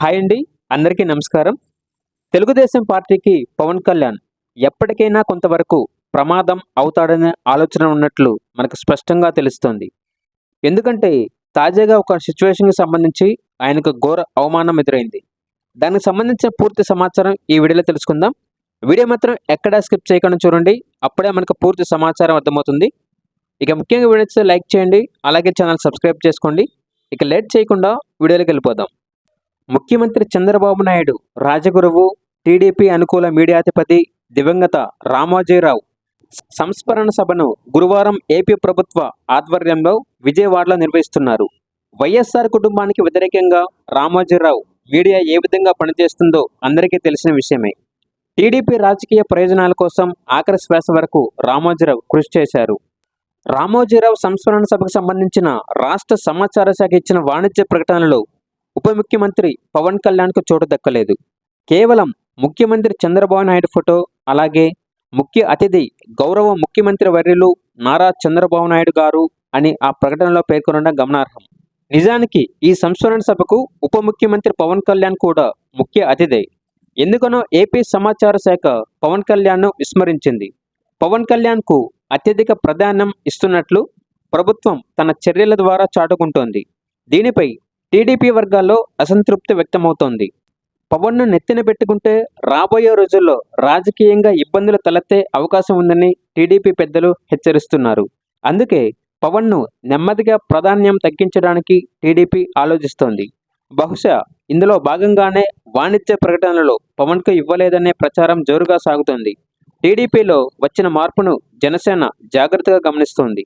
Hi అండి అందరికీ నమస్కారం. తెలుగుదేశం పార్టీకి పవన్ కళ్యాణ్ ఎప్పటికైనా కొంతవరకు ప్రమాదం అవుతాడనే ఆలోచన ఉన్నట్లు మనకు స్పష్టంగా తెలుస్తోంది. ఎందుకంటే తాజాగా ఒక సిచ్యువేషన్కి సంబంధించి ఆయనకు ఘోర అవమానం ఎదురైంది. దానికి సంబంధించిన పూర్తి సమాచారం ఈ వీడియోలో తెలుసుకుందాం. వీడియో మాత్రం ఎక్కడా స్కిప్ చేయకుండా చూడండి. అప్పుడే మనకు పూర్తి సమాచారం అర్థమవుతుంది. ఇక ముఖ్యంగా వీడియోస్ లైక్ చేయండి. అలాగే ఛానల్ సబ్స్క్రైబ్ చేసుకోండి. ఇక లేట్ చేయకుండా వీడియోలోకి వెళ్ళిపోదాం. ముఖ్యమంత్రి చంద్రబాబు నాయుడు రాజగురువు టీడీపీ అనుకూల మీడియాధిపతి దివంగత రామోజీరావు సంస్మరణ సభను గురువారం ఏపీ ప్రభుత్వ ఆధ్వర్యంలో విజయవాడలో నిర్వహిస్తున్నారు. వైఎస్ఆర్ కుటుంబానికి వ్యతిరేకంగా రామోజీరావు మీడియా ఏ విధంగా పనిచేస్తుందో అందరికీ తెలిసిన విషయమే. టీడీపీ రాజకీయ ప్రయోజనాల కోసం ఆఖరి శ్వాస వరకు రామోజీరావు కృషి చేశారు. రామోజీరావు సంస్మరణ సభకు సంబంధించిన రాష్ట్ర సమాచార శాఖ ఇచ్చిన వాణిజ్య ప్రకటనలో ఉప ముఖ్యమంత్రి పవన్ కళ్యాణ్కు చోటు దక్కలేదు. కేవలం ముఖ్యమంత్రి చంద్రబాబు నాయుడు ఫోటో అలాగే ముఖ్య అతిథి గౌరవ ముఖ్యమంత్రి వర్యులు నారా చంద్రబాబు నాయుడు గారు అని ఆ ప్రకటనలో పేర్కొనడం గమనార్హం. నిజానికి ఈ సంస్మరణ సభకు ఉప ముఖ్యమంత్రి పవన్ కళ్యాణ్ కూడా ముఖ్య అతిథి. ఎందుకనో ఏపీ సమాచార శాఖ పవన్ కళ్యాణ్ను విస్మరించింది. పవన్ కళ్యాణ్కు అత్యధిక ప్రాధాన్యం ఇస్తున్నట్లు ప్రభుత్వం తన చర్యల ద్వారా చాటుకుంటోంది. దీనిపై టీడీపీ వర్గాల్లో అసంతృప్తి వ్యక్తమవుతోంది. పవన్ను నెత్తిన పెట్టుకుంటే రాబోయే రోజుల్లో రాజకీయంగా ఇబ్బందులు తలెత్తే అవకాశం ఉందని టీడీపీ పెద్దలు హెచ్చరిస్తున్నారు. అందుకే పవన్ను నెమ్మదిగా ప్రాధాన్యం తగ్గించడానికి టీడీపీ ఆలోచిస్తోంది. బహుశా ఇందులో భాగంగానే వాణిజ్య ప్రకటనలో పవన్కు ఇవ్వలేదనే ప్రచారం జోరుగా సాగుతోంది. టీడీపీలో వచ్చిన మార్పును జనసేన జాగ్రత్తగా గమనిస్తోంది.